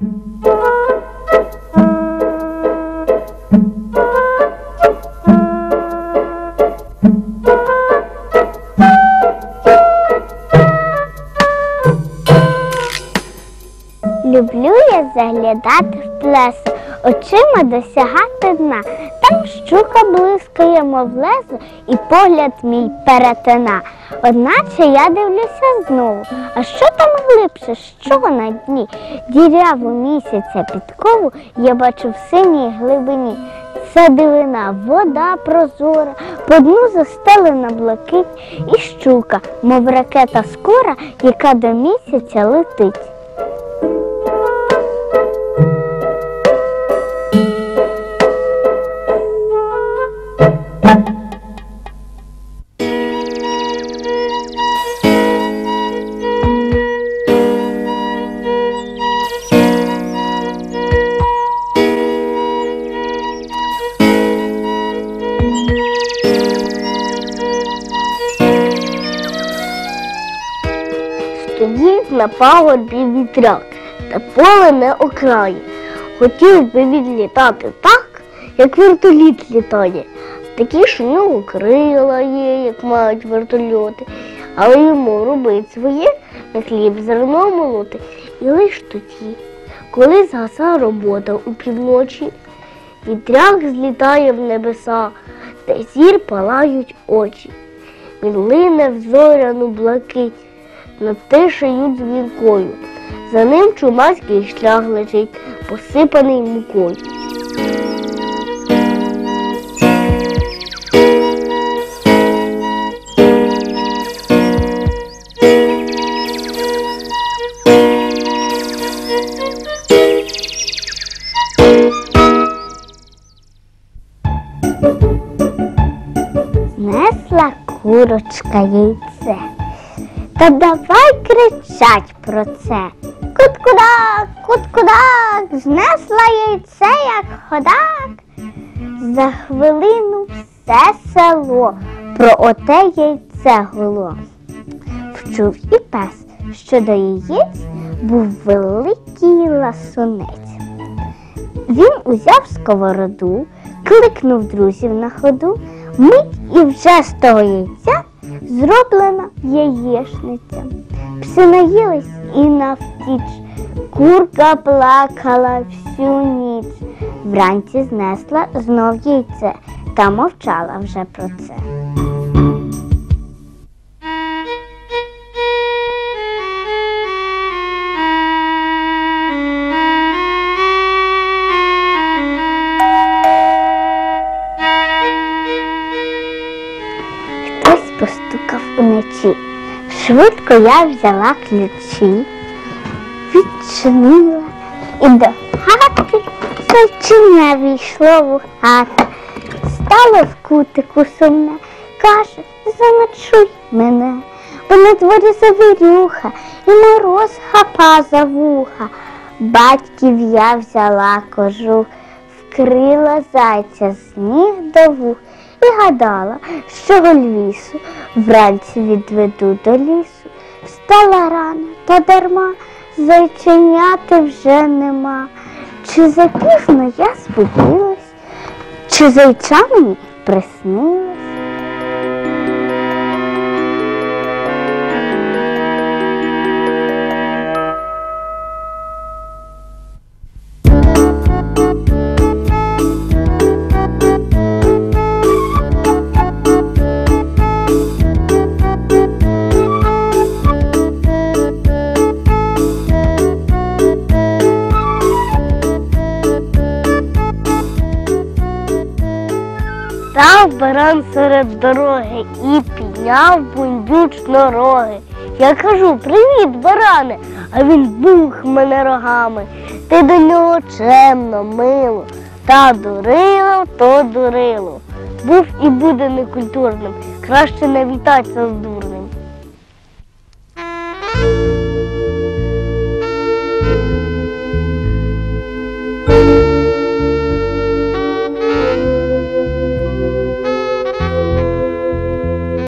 Люблю я заглядати в плесо, очима досягати дна. Там щука блискає, мов лезо, і погляд мій перетина. Одначе я дивлюся знову. А що там глибше, що на дні? Діряву місяця підкову я бачу в синій глибині. Це дивина, вода прозора, по дну застелена блакить і щука, мов ракета скора, яка до місяця летить. На пагорбі вітряк, та поле не окрає. Хотів би він літати так, як вертоліт літає. Такі ж у нього крила є, як мають вертольоти, але йому робить своє на хліб зерно молоти. І лиш тоді, коли згаса робота у півночі, вітряк злітає в небеса, та зір палають очі. Він лине в зоряну блакить над тишею дзвінкою. За ним чумацький шлях лежить, посипаний мукою. Несла курочка яйце. Та давай кричать про це. Кут-кудак, кут-кудак, знесла яйце, як ходак. За хвилину все село про оте яйце гуло. Вчув і пес, що до яєць був великий ласунець. Він узяв сковороду, кликнув друзів на ходу, мить і вже з того яйця зроблена яєшниця. Пси наїлись і навтіч. Курка плакала всю ніч. Вранці знесла знов яйце та мовчала вже про це. Швидко я взяла ключі, відчинила і до хати зайчиня війшло в хату. Стало в кутику сумне, каже, заночуй мене, бо на дворі завірюха і мороз хапа за вуха. Батьків я взяла кожух, вкрила зайця з ніг до вух і гадала, що го лісу вранці відведу до лісу. Встала рано, та дарма, зайченяти вже нема. Чи запізно я збудилась, чи зайча мені приснилась? Став баран серед дороги і підняв бундючно роги. Я кажу, привіт, баране, а він бух мене рогами. Ти до нього чемно, мило, та дурило, то дурило. Був і буде некультурним, краще не вітатися з дурним.